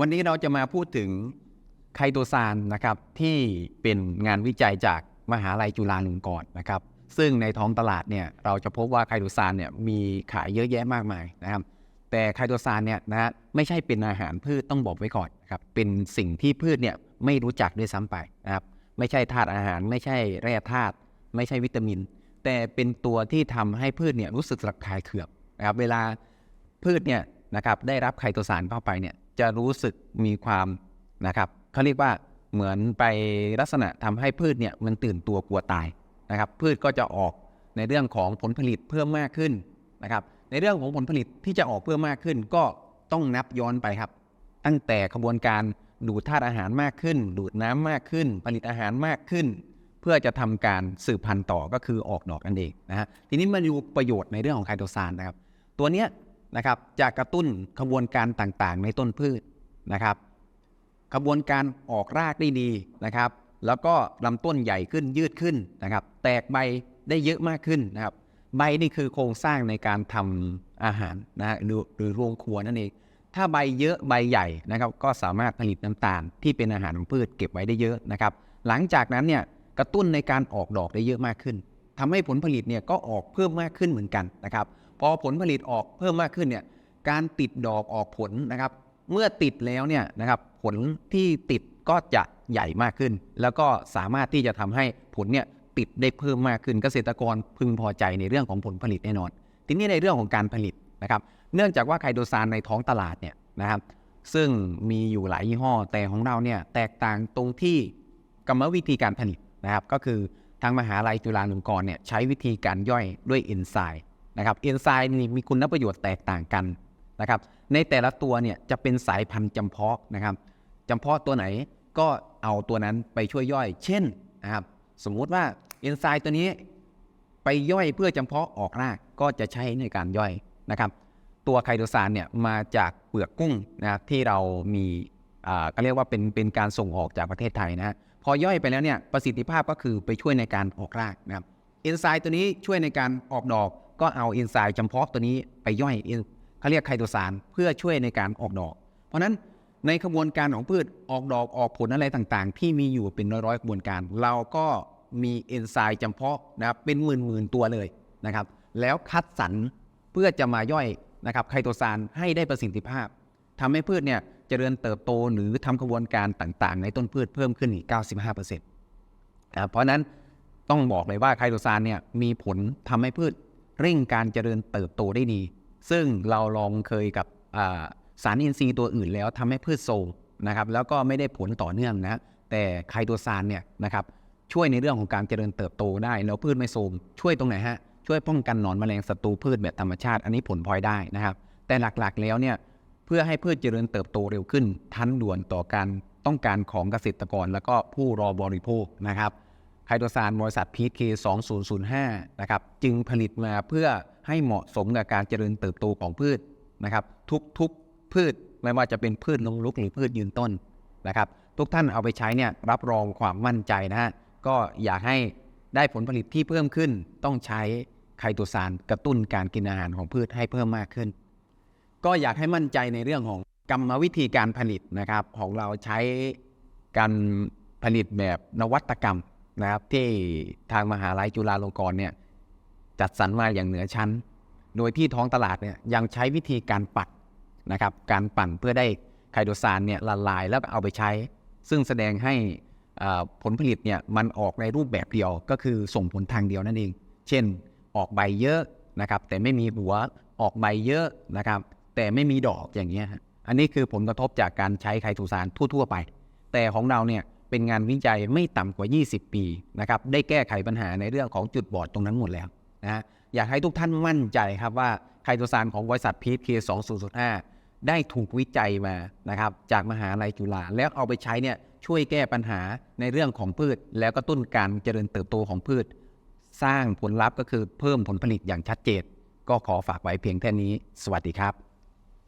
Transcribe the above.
วันนี้เราจะมาพูดถึงไคโตซานนะครับที่เป็นงานวิจัยจากมหาลัยจุฬาลงกรณ์นะครับ ซึ่งในท้องตลาดเนี่ยเราจะพบว่าไคโตซานเนี่ยมีขายเยอะแยะมากมายนะครับ แต่ไคโตซานเนี่ยนะไม่ใช่เป็นอาหารพืชต้องบอกไว้ก่อนนะครับเป็นสิ่งที่พืชเนี่ยไม่รู้จักด้วยซ้ำไปนะครับไม่ใช่ธาตุอาหาร ไม่ใช่แร่ธาตุไม่ใช่วิตามิน แต่เป็นตัวที่ทำให้พืชเนี่ยรู้สึกระคายเคืองนะครับเวลาพืชเนี่ยนะครับได้รับไคโตซานเข้าไปเนี่ย จะรู้สึกมีความนะครับเขาเรียกว่าเหมือนไปลักษณะทำให้พืชเนี่ยมันตื่นตัวกลัวตายนะครับ พืชก็จะออกในเรื่องของผลผลิตเพิ่มมากขึ้นนะครับ ในเรื่องของผลผลิตที่จะออกเพิ่มมากขึ้น ก็ต้องนับย้อนไปครับ ตั้งแต่ขบวนการดูดธาตุอาหารมากขึ้น ดูดน้ำมากขึ้น ผลิตอาหารมากขึ้น เพื่อจะทำการสืบพันธุ์ต่อก็คือออกดอกนั่นเองนะฮะทีนี้มาดูประโยชน์ในเรื่องของไคโตซานนะครับ ตัวเนี้ย นะครับจะกระตุ้นขบวนการต่างๆ ในต้นพืชนะครับขบวนการออกรากได้ดีนะครับ แล้วก็ลำต้นใหญ่ขึ้นยืดขึ้นนะครับ แตกใบได้เยอะมากขึ้นนะครับ ใบนี่คือโครงสร้างในการทำอาหารนะฮะหรือหรือโรงครัวนั่นเอง ถ้าใบเยอะใบใหญ่นะครับ ก็สามารถผลิตน้ำตาลที่เป็นอาหารของพืชเก็บไว้ได้เยอะนะครับ หลังจากนั้นเนี่ยกระตุ้นในการออกดอกได้เยอะมากขึ้นทำให้ผลผลิตเนี่ยก็ออกเพิ่มมากขึ้นเหมือนกันนะครับ พอผลผลิตออกเพิ่มมากขึ้นเนี่ยการติดดอกออกผลนะครับ เมื่อติดแล้วเนี่ยนะครับผลที่ติดก็จะใหญ่มากขึ้น แล้วก็สามารถที่จะทำให้ผลเนี่ยติดได้เพิ่มมากขึ้น เกษตรกรพึงพอใจในเรื่องของผลผลิตแน่นอน ทีนี้ในเรื่องของการผลิตนะครับ เนื่องจากว่าไคโตซานในท้องตลาดเนี่ยนะครับ ซึ่งมีอยู่หลายยี่ห้อ แต่ของเราเนี่ยแตกต่างตรงที่กรรมวิธีการผลิตนะครับ ก็คือทางมหาลัยจุฬาลงกรณ์เนี่ยใช้วิธีการย่อยด้วยเอนไซม์ นะครับเอนไซม์นี่มีคุณประโยชน์แตกต่างกันนะครับในแต่ละตัวเนี่ยจะเป็นสายพันธุ์จำเพาะนะครับจำเพาะตัวไหนก็เอาตัวนั้นไปช่วยย่อย เช่นนะครับสมมุติว่าเอนไซม์ตัวนี้ไปย่อยเพื่อจำเพาะออกรากก็จะใช้ในการย่อยนะครับ ตัวไคโตซานเนี่ยมาจากเปลือกกุ้งนะครับที่เรามีอ่าก็เรียกว่าเป็นเป็นการส่งออกจากประเทศไทยนะฮะพอย่อยไปแล้วเนี่ยประสิทธิภาพก็คือไปช่วยในการออกรากนะครับเอนไซม์ตัวนี้ช่วยในการออกดอก ก็เอาเอนไซม์จำเพาะตัวนี้ไปย่อยเขาเรียกไคโตซานเพื่อช่วยในการออกดอก เพราะฉะนั้นในขบวนการของพืชออกดอกออกผลอะไรต่างๆ ที่มีอยู่เป็นร้อยๆกระบวนการ เราก็มีเอนไซม์จำเพาะนะครับเป็นหมื่นๆตัวเลยนะครับแล้วคัดสรรเพื่อจะมาย่อยนะครับไคโตซานให้ได้ประสิทธิภาพทำให้พืชเนี่ยเจริญเติบโตหรือทำกระบวนการต่างๆ ในต้นพืชเพิ่มขึ้นอีก 95%นะครับเพราะฉะนั้นต้องบอกเลยว่าไคโตซานเนี่ยมีผลทำให้พืช เร่งการเจริญเติบโตได้ดี ซึ่งเราลองเคยกับสารอินทรีย์ตัวอื่นแล้วทำให้พืชโทรมนะครับแล้วก็ไม่ได้ผลต่อเนื่องนะแต่ไคโตซานเนี่ยนะครับช่วยในเรื่องของการเจริญเติบโตได้แล้วพืชไม่โทมช่วยตรงไหนฮะช่วยป้องกันหนอนแมลงศัตรูพืชแบบธรรมชาติ อันนี้ผลพลอยได้นะครับ แต่หลักๆแล้วเนี่ยเพื่อให้พืชเจริญเติบโตเร็วขึ้น ทันด่วนต่อการต้องการของเกษตรกร แล้วก็ผู้รอบริโภคนะครับ ไคโตซานบริษัทพีทเค2005นะครับจึงผลิตมาเพื่อให้เหมาะสมกับการเจริญเติบโตของพืชนะครับทุกๆพืชไม่ว่าจะเป็นพืชลงลุกหรือพืชยืนต้นนะครับทุกท่านเอาไปใช้เนี่ยรับรองความมั่นใจนะฮะก็อยากให้ได้ผลผลิตที่เพิ่มขึ้นต้องใช้ไคโตซานกระตุ้นการกินอาหารของพืชให้เพิ่มมากขึ้น ก็อยากให้มั่นใจในเรื่องของกรรมวิธีการผลิตนะครับ ของเราใช้การผลิตแบบนวัตกรรม นะครับที่ทางมหาลัยจุฬาลงกรณ์เนี่ยจัดสรรมาอย่างเหนือชั้น โดยที่ท้องตลาดเนี่ยยังใช้วิธีการปั่นนะครับการปั่นเพื่อได้ไคโตซานเนี่ยละลายแล้วเอาไปใช้ ซึ่งแสดงให้ผลผลิตเนี่ยมันออกในรูปแบบเดียวก็คือส่งผลทางเดียวนั่นเอง เช่นออกใบเยอะนะครับแต่ไม่มีหัวออกใบเยอะนะครับแต่ไม่มีดอกอย่างเงี้ยอันนี้คือผลกระทบจากการใช้ไคโตซานทั่ว ๆ ไป แต่ของเราเนี่ย เป็นงานวิจัยไม่ต่ำกว่า 20 ปีนะครับได้แก้ไขปัญหาในเรื่องของจุดบอดตรงนั้นหมดแล้วนะฮะอยากให้ทุกท่านมั่นใจครับว่าไคโตซานของบริษัทพีทเค2005ได้ถูกวิจัยมานะครับจากมหาลัยจุฬาแล้วเอาไปใช้เนี่ยช่วยแก้ปัญหาในเรื่องของพืช แล้วก็ต้นการเจริญเติบโตของพืช สร้างผลลัพธ์ก็คือเพิ่มผลผลิตอย่างชัดเจน ก็ขอฝากไว้เพียงแค่นี้ สวัสดีครับ